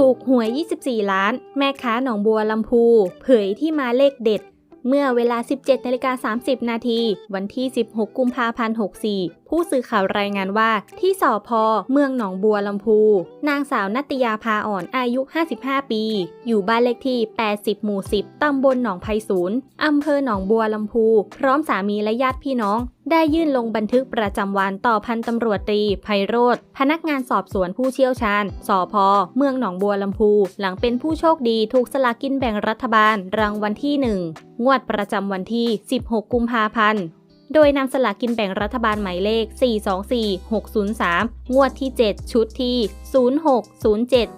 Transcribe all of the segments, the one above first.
ถูกหวย 24 ล้าน แม่ค้าหนองบัวลำพู เผยที่มาเลขเด็ด เมื่อเวลา 17นาฬิกา30 นาที วันที่ 16 กุมภาพันธ์ 64 ผู้สื่อข่าวรายงานว่า ที่สอพอเมืองหนองบัวลำพู นางสาวนัตยาพาอ่อนอายุ 55 ปี อยู่บ้านเลขที่ 80 หมู่ 10 ตำบลหนองไผ่ศูนย์อำเภอหนองบัวลำพู พร้อมสามีและญาติพี่น้อง ได้ยื่นลงบันทึกประจำวันต่อพันตำรวจตรีไพโรธพนักงานสอบสวนผู้เชี่ยวชาญ สอพอเมืองหนองบัวลำพู หลังเป็นผู้โชคดีถูกสลากินแบ่งรัฐบาลรางวัลที่ 1 งวดประจำวันที่ 16 กุมภาพันธ์โดยนำสลากกินแบ่งรัฐบาลหมายเลข 424603 งวดที่ 7 ชุดที่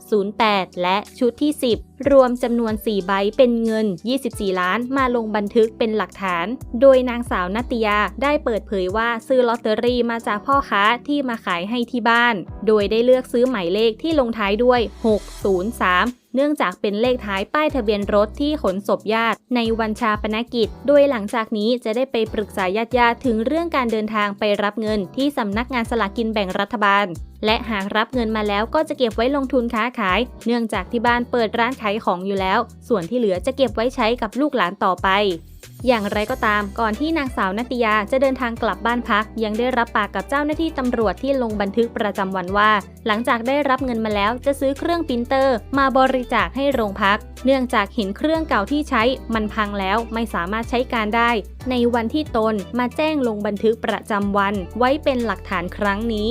060708 และชุดที่ 10 รวมจำนวน 4 ใบเป็นเงิน 24 ล้านมาลงบันทึกเป็นหลักฐาน โดยนางสาวนัตยาได้เปิดเผยว่าซื้อลอตเตอรี่มาจากพ่อค้าที่มาขายให้ที่บ้าน โดยได้เลือกซื้อหมายเลขที่ลงท้ายด้วย 603เนื่องจากเป็นเลขท้ายป้ายทะเบียนรถที่ขนศพญาติ ในวันชาปนกิจ โดยหลังจากนี้จะได้ไปปรึกษาญาติญาติถึงเรื่องการเดินทางไปรับเงินที่สำนักงานสลากกินแบ่งรัฐบาลและหากรับเงินมาแล้วก็จะเก็บไว้ลงทุนค้าขาย เนื่องจากที่บ้านเปิดร้านขายของอยู่แล้ว ส่วนที่เหลือจะเก็บไว้ใช้กับลูกหลานต่อไป อย่างไรก็ตาม ก่อนที่นางสาวนัตยาจะเดินทางกลับบ้านพัก ยังได้รับปากกับเจ้าหน้าที่ตำรวจที่ลงบันทึกประจำวันว่า หลังจากได้รับเงินมาแล้วจะซื้อเครื่องปรินเตอร์ มาบริจาคให้โรงพัก เนื่องจากเห็นเครื่องเก่าที่ใช้มันพังแล้วไม่สามารถใช้การได้ ในวันที่ตนมาแจ้งลงบันทึกประจำวัน ไว้เป็นหลักฐานครั้งนี้